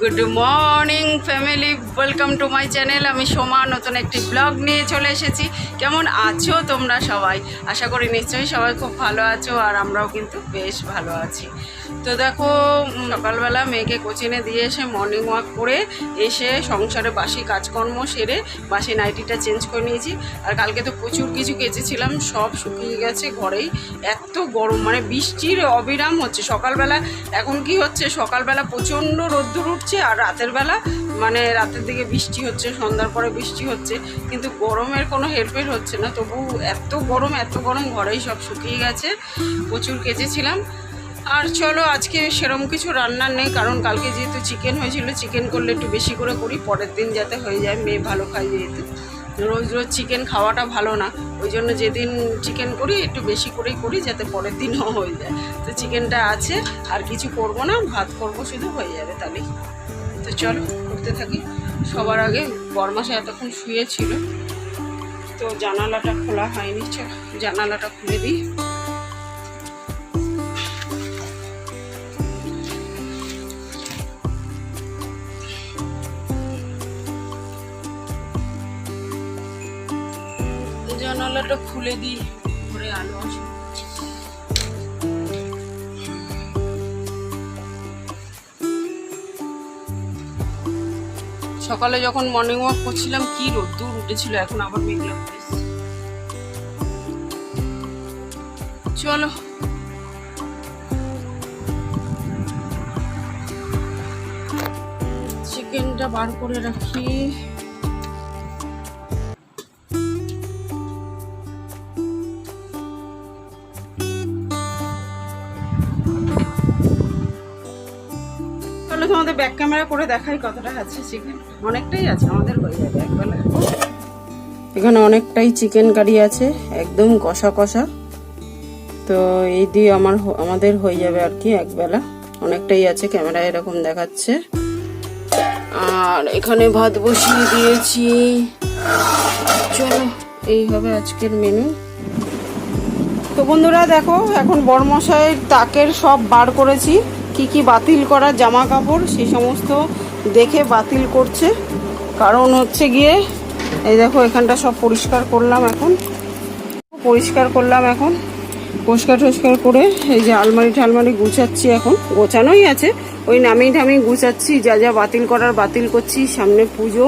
Good morning family welcome to my channel আমি সোমা, নতুন একটি ব্লগ নিয়ে চলে এসেছি। কেমন আছো তোমরা সবাই? আশা করি নিশ্চয়ই সবাই খুব ভালো আছো আর আমরাও কিন্তু বেশ ভালো আছি। তো দেখো সকালবেলা মেয়েকে কোচিনে দিয়ে এসে মর্নিং ওয়াক করে এসে সংসারে বাসি কাজকর্ম সেরে বাসি নাইটিটা চেঞ্জ করে নিয়েছি। আর কালকে তো প্রচুর কিছু কেচেছিলাম, সব শুকিয়ে গেছে ঘরেই। এত গরম মানে বৃষ্টির অবিরাম হচ্ছে। সকালবেলা, এখন কি হচ্ছে? সকালবেলা প্রচণ্ড রোদ্দুর উঠছে আর রাতের বেলা মানে রাতের দিকে বৃষ্টি হচ্ছে, সন্ধ্যার পরে বৃষ্টি হচ্ছে, কিন্তু গরমের কোনো হেরফের হচ্ছে না। তবু এত গরম এত গরম, ঘরেই সব শুকিয়ে গেছে, প্রচুর কেচেছিলাম। আর চলো, আজকে সেরম কিছু রান্নার নেই, কারণ কালকে যেহেতু চিকেন হয়েছিল চিকেন করলে একটু বেশি করে করি, পরের দিন যাতে হয়ে যায়, মেয়ে ভালো খায় যেহেতু। রোজ রোজ চিকেন খাওয়াটা ভালো না, ওই জন্য যেদিন চিকেন করি, একটু বেশি করেই করি, যাতে পরের দিনও হয়ে যায়। তো চিকেনটা আছে, আর কিছু করব না, ভাত করব শুধু, হয়ে যাবে তাহলেই। তো চলো করতে থাকি। সবার আগে বরমাসে এতক্ষণ শুয়েছিল। তো জানালাটা খোলা হয়নি জানালাটা খুলে দিই। জানালাটা খুলে দিই। সকালে যখন মর্নিং ওয়াক করছিলাম, কি রোদ্দুর উঠেছিল, এখন আবার মেঘলা চলো। চিকেনটা বার করে রাখি। তোমাদের ব্যাক ক্যামেরা করে দেখাই কতটা আছে চিকেন অনেকটাই আছে, আমাদের হয়ে যাবে একবেলা। এখানে অনেকটাই চিকেন কারি আছে, একদম কষা কষা। তো এই দিয়ে আমার আমাদের হয়ে যাবে আর কি একবেলা। অনেকটাই আছে ক্যামেরায় এরকম দেখাচ্ছে। আর এখানে ভাত বসিয়ে দিয়েছি। চলো, এই হবে আজকের মেনু তো বন্ধুরা দেখো, এখন বড়মশাইয়ের তাকের সব বার করেছি। কি কি বাতিল করা জামা কাপড় সেই সমস্ত দেখে বাতিল করছে। কারণ হচ্ছে গিয়ে, এই দেখো, এখানটা সব পরিষ্কার করলাম এখন। পরিষ্কার করলাম এখন। পরিষ্কার টরিষ্কার করে এই যে আলমারি ঠালমারি গুছাচ্ছি এখন। গোছানোই আছে। ওই নামিয়ে ঠামিয়ে গুছাচ্ছি। যা যা বাতিল করার বাতিল করছি। সামনে পুজো।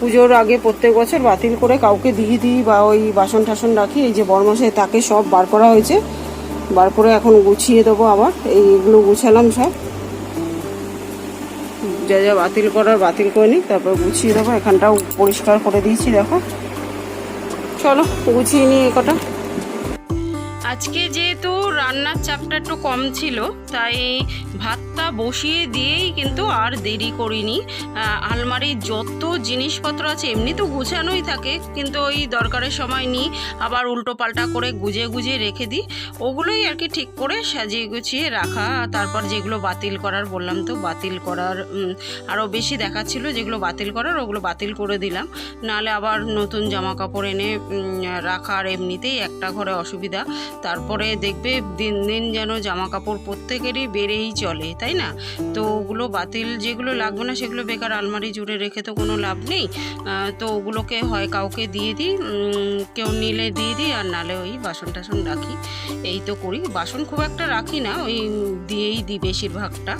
পুজোর আগে প্রত্যেক বছর বাতিল করে কাউকে দিয়ে দিই বা ওই বাসন টাসন রাখি। এই যে বরমাসে তাকে সব বার করা হয়েছে। বার করে এখন গুছিয়ে দেবো আবার। এইগুলো গুছালাম সব। যা যা বাতিল করার বাতিল করে নিই, তারপর গুছিয়ে দেবো। এখানটাও পরিষ্কার করে দিয়েছি, দেখো। চলো, গুছিয়ে নিই কটা। আজকে যেহেতু রান্নার চাপটা একটু কম ছিল, তাই ভাতটা বসিয়ে দিয়েই কিন্তু আর দেরি করিনি। আলমারির যত জিনিসপত্র আছে এমনি তো গুছানোই থাকে, কিন্তু ওই দরকারের সময় নিই, আবার উল্টো পাল্টা করে গুজে গুজে রেখে দিই। ওগুলোই আর কি ঠিক করে সাজিয়ে গুছিয়ে রাখা, তারপর যেগুলো বাতিল করার বললাম তো, বাতিল করার আরও বেশি দেখাচ্ছিল যেগুলো বাতিল করার, ওগুলো বাতিল করে দিলাম। নাহলে আবার নতুন জামা কাপড় এনে রাখার এমনিতেই একটা ঘরে অসুবিধা। তারপরে দেখবে দিন দিন যেন জামা কাপড় প্রত্যেকেরই বেড়েই চলে, তাই না? তো ওগুলো বাতিল যেগুলো লাগবে না সেগুলো বেকার আলমারি জুড়ে রেখে তো কোনো লাভ নেই। তো ওগুলোকে হয় কাউকে দিয়ে দিই কেউ নিলে দিয়ে দিই আর নালে ওই বাসন টাসন রাখি। এই তো করি। বাসন খুব একটা রাখি না, ওই দিয়েই দিই বেশিরভাগটা।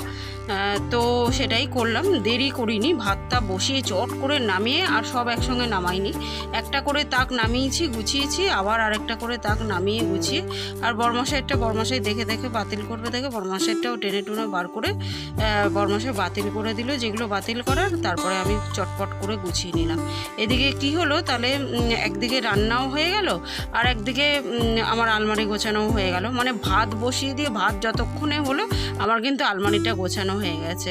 তো সেটাই করলাম। দেরি করিনি। ভাতটা বসিয়ে চট করে নামিয়ে আর সব একসঙ্গে নামাইনি। একটা করে তাক নামিয়েছি, গুছিয়েছি, আবার আরেকটা করে তাক নামিয়ে গুছিয়ে আর বরমাসাইডটা বরমাসাই দেখে দেখে বাতিল করবে, দেখে বরমাসাইডটাও টেনে টুনে বার করে বরমাসাই বাতিল করে দিল। যেগুলো বাতিল করার, তারপরে আমি চটপট করে গুছিয়ে নিলাম। এদিকে কি হলো, তাহলে একদিকে রান্নাও হয়ে গেল, আর একদিকে আমার আলমারি গোছানোও হয়ে গেল। মানে ভাত বসিয়ে দিয়ে, ভাত যতক্ষণে হলো, আমার কিন্তু আলমারিটা গোছানো হয়ে গেছে।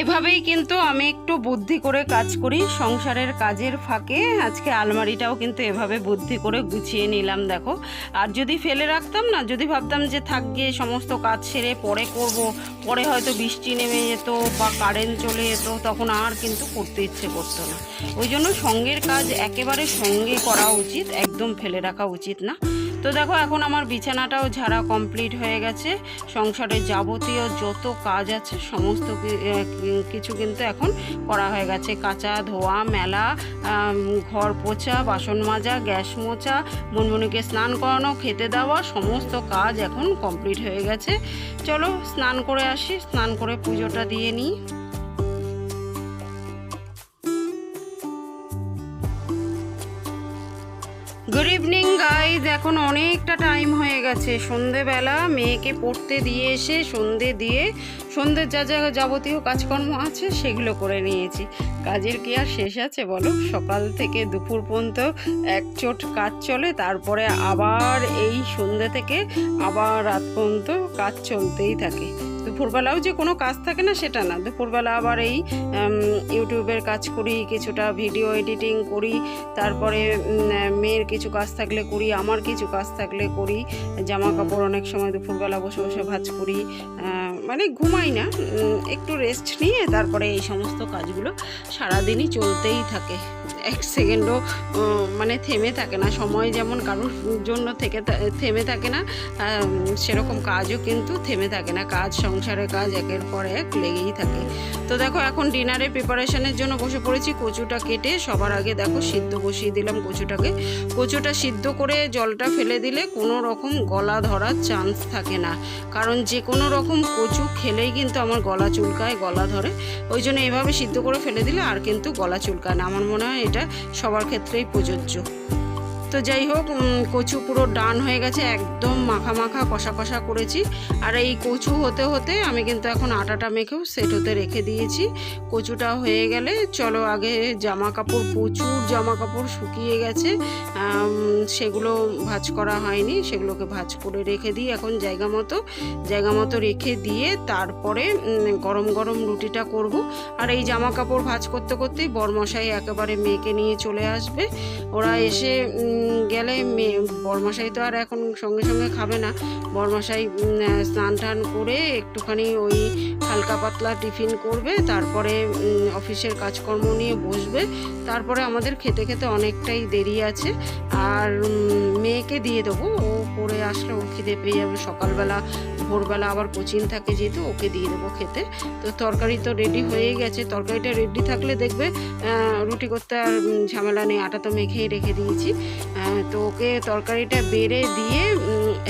এভাবেই কিন্তু আমি একটু বুদ্ধি করে কাজ করি। সংসারের কাজের ফাঁকে আজকে আলমারিটাও কিন্তু এভাবে বুদ্ধি করে গুছিয়ে নিলাম, দেখো। আর যদি ফেলে রাখতাম না, যদি ভাবতাম যে থাক গিয়ে সমস্ত কাজ সেরে পরে করব, পরে হয়তো বৃষ্টি নেমে যেত বা কারেন্ট চলে যেত, তখন আর কিন্তু করতে ইচ্ছে করতো না। ওই জন্য সঙ্গের কাজ একেবারে সঙ্গে করা উচিত, একদম ফেলে রাখা উচিত না। তো দেখো, এখন আমার বিছানাটাও ঝাড়া কমপ্লিট হয়ে গেছে। সংসারের যাবতীয় যত কাজ আছে, সমস্ত কিছু কিন্তু এখন করা হয়ে গেছে। কাঁচা ধোয়া, মেলা ঘর পোছা, বাসন মাজা, গ্যাস মোছা, মুনমুনিকে স্নান করানো, খেতে দেওয়া, সমস্ত কাজ এখন কমপ্লিট হয়ে গেছে। চলো, স্নান করে আসি, স্নান করে পুজোটা দিয়ে নিই। গুড ইভিনিং গাইজ এখন অনেকটা টাইম হয়ে গেছে। সন্ধেবেলা মেয়েকে পড়তে দিয়ে এসে, সন্ধে দিয়ে সন্ধ্যের যা যা যাবতীয় কাজকর্ম আছে সেগুলো করে নিয়েছি। কাজের কি আর শেষ আছে বলো? সকাল থেকে দুপুর পর্যন্ত এক চোট কাজ চলে, তারপরে আবার এই সন্ধ্যে থেকে আবার রাত পর্যন্ত কাজ চলতেই থাকে। দুপুরবেলাও যে কোনো কাজ থাকে না সেটা না। দুপুরবেলা আবার এই ইউটিউবের কাজ করি কিছুটা ভিডিও এডিটিং করি তারপরে মেয়ের কিছু কাজ থাকলে করি আমার কিছু কাজ থাকলে করি জামা কাপড় অনেক সময় দুপুরবেলা বসে বসে ভাজ করি মানে ঘুমাই না একটু রেস্ট নিয়ে তারপরে এই সমস্ত কাজগুলো সারাদিনই চলতেই থাকে। এক সেকেন্ডও মানে থেমে থাকে না। সময় যেমন কারোর জন্য থেকে থেমে থাকে না সেরকম কাজও কিন্তু থেমে থাকে না। কাজ, সংসারের কাজ একের পর এক লেগেই থাকে। তো দেখো, এখন ডিনারের প্রিপারেশনের জন্য বসে পড়েছি। কচুটা কেটে সবার আগে দেখো, সিদ্ধ বসিয়ে দিলাম কচুটাকে। কচুটা সিদ্ধ করে জলটা ফেলে দিলে কোনো রকম গলা ধরার চান্স থাকে না। কারণ যে কোনো রকম কচু খেলেই কিন্তু আমার গলা চুলকায়, গলা ধরে। ওই জন্য এভাবে সিদ্ধ করে ফেলে দিলে আর কিন্তু গলা চুলকায় না। আমার মনে হয় এটা সবার ক্ষেত্রেই প্রযোজ্য। তো যাই হোক কচু পুরো ডান হয়ে গেছে, একদম মাখা মাখা কষা কষা করেছি। আর এই কচু হতে হতে আমি কিন্তু এখন আটাটা মেখেও সেট হতে রেখে দিয়েছি। কচুটা হয়ে গেলে চলো আগে জামা কাপড় প্রচুর জামা কাপড় শুকিয়ে গেছে। সেগুলো ভাজ করা হয়নি, সেগুলোকে ভাজ করে রেখে দিই এখন জায়গা মতো। জায়গা মতো রেখে দিয়ে তারপরে গরম গরম রুটিটা করব। আর এই জামা কাপড় ভাজ করতে করতেই বরমশাই একেবারে মেয়েকে নিয়ে চলে আসবে। ওরা এসে গেলে মেয়ে বরমশাই তো আর এখন সঙ্গে সঙ্গে খাবে না। বরমশাই স্নান টান করে একটুখানি ওই হালকা পাতলা টিফিন করবে, তারপরে অফিসের কাজকর্ম নিয়ে বসবে। তারপরে আমাদের খেতে খেতে অনেকটাই দেরি আছে। আর মেয়েকে দিয়ে দেবো। ও পড়ে আসলে ও খিদে পেয়ে যাবে। সকালবেলা, ভোরবেলা আবার কোচিং থাকে যেহেতু, ওকে দিয়ে দেবো খেতে। তো তরকারি তো রেডি হয়ে গেছে। তরকারিটা রেডি থাকলে দেখবে রুটি করতে আর ঝামেলা নেই। আটা তো মেখেই রেখে দিয়েছি। তো ওকে তরকারিটা বেড়ে দিয়ে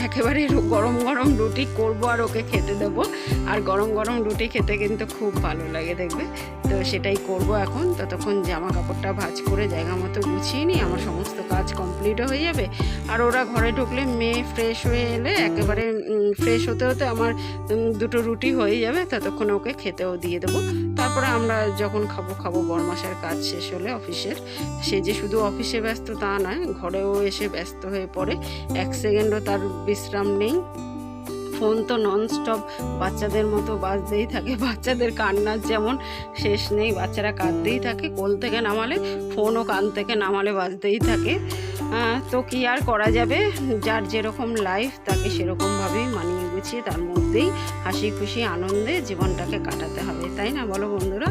একেবারে গরম গরম রুটি করব আর ওকে খেতে দেবো। আর গরম গরম রুটি খেতে কিন্তু খুব ভালো লাগে দেখবে। তো সেটাই করব এখন। ততক্ষণ জামা কাপড়টা ভাজ করে জায়গা মতো গুছিয়ে নিই। আমার সমস্ত কাজ কমপ্লিটও হয়ে যাবে। আর ওরা ঘরে ঢুকলে মেয়ে ফ্রেশ হয়ে এলে একেবারে ফ্রেশ হতে হতে আমার দুটো রুটি হয়ে যাবে, ততক্ষণ ওকে খেতেও দিয়ে দেবো। তারপরে আমরা যখন খাব খাব বরমাসের কাজ শেষ হলে অফিসের। সে যে শুধু অফিসে ব্যস্ত তা নয়, ঘরেও এসে ব্যস্ত হয়ে পড়ে। এক সেকেন্ডও তার বিশ্রাম নেই। ফোন তো ননস্টপ বাচ্চাদের মতো বাজতেই থাকে, বাচ্চাদের কান্নার যেমন শেষ নেই, বাচ্চারা কাঁদতেই থাকে, কোল থেকে নামালে, ফোনও কান থেকে নামালে বাজতেই থাকে। তো কি আর করা যাবে? যার যেরকম লাইফ তাকে সেরকমভাবেই মানিয়ে গুছিয়ে তার মধ্যেই হাসি খুশি, আনন্দে জীবনটাকে কাটাতে হবে। তাই না? বলো বন্ধুরা।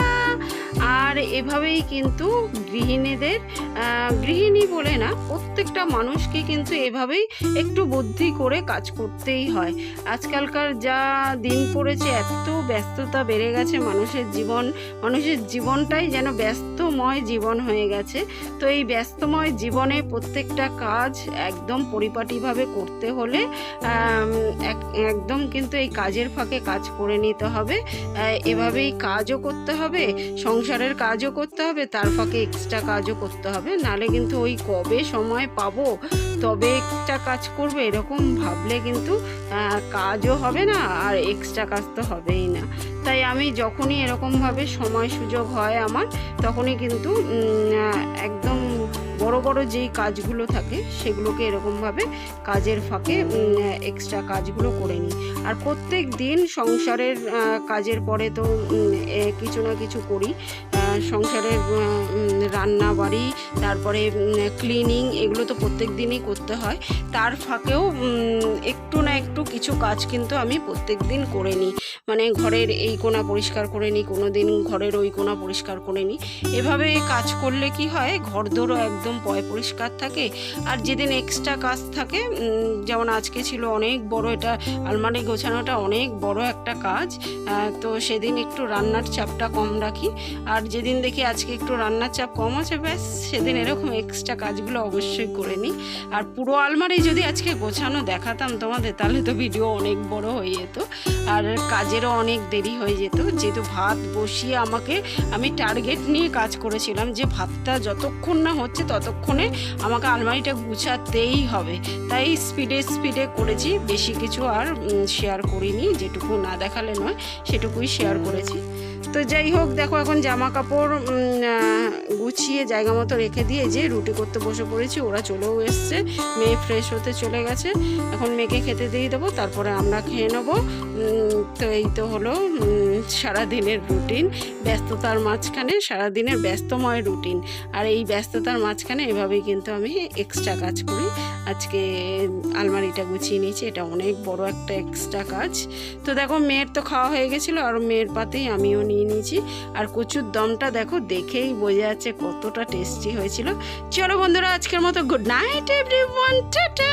আর এভাবেই কিন্তু গৃহিণীদের গৃহিণী বলে না, প্রত্যেকটা মানুষকে কিন্তু এভাবেই একটু বুদ্ধি করে কাজ করতেই হয়। আজকালকার যা দিন পড়েছে, এত ব্যস্ততা বেড়ে গেছে মানুষের জীবন, মানুষের জীবনটাই যেন ব্যস্তময় জীবন হয়ে গেছে। তো এই ব্যস্তময় জীবনে প্রত্যেকটা কাজ একদম পরিপাটিভাবে করতে হলে এক- একদম কিন্তু এই কাজের ফাঁকে কাজ করে নিতে হবে। এভাবেই কাজও করতে হবে সংসারের কাজও করতে হবে, তার ফাঁকে এক্সট্রা কাজও করতে হবে। নালে কিন্তু ওই কবে সময় পাবো, তবে এক্সট্রা কাজ করবে, এরকম ভাবলে কিন্তু কাজও হবে না, আর এক্সট্রা কাজ তো হবেই না। তাই আমি যখনই এরকমভাবে সময় সুযোগ হয় আমার, তখনই কিন্তু একদম বড় বড় যেই কাজগুলো থাকে, সেগুলোকে এরকমভাবে কাজের ফাঁকে এক্সট্রা কাজগুলো করে নিই। আর প্রত্যেক দিন সংসারের কাজের পরে তো কিছু না কিছু করি। সংসারের রান্না বাড়ি তারপরে ক্লিনিং এগুলো তো প্রত্যেক দিনই করতে হয়। তার ফাঁকেও একটু না একটু কিছু কাজ কিন্তু আমি প্রত্যেক দিন করে নিই। মানে ঘরের এই কোণা পরিষ্কার করে নিই কোনো দিন ঘরের ওই কোণা পরিষ্কার করে নিই। এভাবে কাজ করলে কি হয়, ঘরদোরও একদম পয় পরিষ্কার থাকে। আর যেদিন এক্সট্রা কাজ থাকে যেমন আজকে ছিল অনেক বড় এটা, আলমারি গোছানোটা অনেক বড় একটা কাজ। তো সেদিন একটু রান্নার চাপটা কম রাখি। আর যেদিন দেখি আজকে একটু রান্নার চাপ কম আছে, ব্যাস সেদিন এরকম এক্সট্রা কাজগুলো অবশ্যই করে নিই। আর পুরো আলমারি যদি আজকে গোছানো দেখাতাম তোমাদের, তাহলে তো ভিডিও অনেক বড় হয়ে যেত। আর কাজেরও অনেক দেরি হয়ে যেত। যেহেতু ভাত বসিয়ে আমাকে, আমি টার্গেট নিয়ে কাজ করেছিলাম যে ভাতটা যতক্ষণ না হচ্ছে ততক্ষণে আমাকে আলমারিটা গুছাতেই হবে। তাই স্পিডে স্পিডে করেছি, বেশি কিছু আর শেয়ার করিনি। যেটুকু না দেখালে নয়, সেটুকুই শেয়ার করেছি। তো যাই হোক, দেখো এখন জামা কাপড় গুছিয়ে জায়গা মতো রেখে দিয়ে যে রুটি করতে বসে পড়েছি, ওরা চলেও এসছে। মেয়ে ফ্রেশ হতে চলে গেছে। এখন মেয়েকে খেতে দিয়ে দেবো, তারপরে আমরা খেয়ে নেব। তো এই তো হলো সারাদিনের রুটিন ব্যস্ততার মাঝখানে সারাদিনের ব্যস্তময় রুটিন আর এই ব্যস্ততার মাঝখানে এভাবেই কিন্তু আমি এক্সট্রা কাজ করি। আজকে আলমারিটা গুছিয়ে নিয়েছি, এটা অনেক বড় একটা এক্সট্রা কাজ। তো দেখো, মেয়ের তো খাওয়া হয়ে গেছিল, আর মেয়ের পাতেই আমিও নিয়ে নিয়েছি। আর কচুর দমটা দেখো, দেখেই বোঝা যাচ্ছে কতটা টেস্টি হয়েছিল। চলো বন্ধুরা, আজকের মতো good night everyone tata!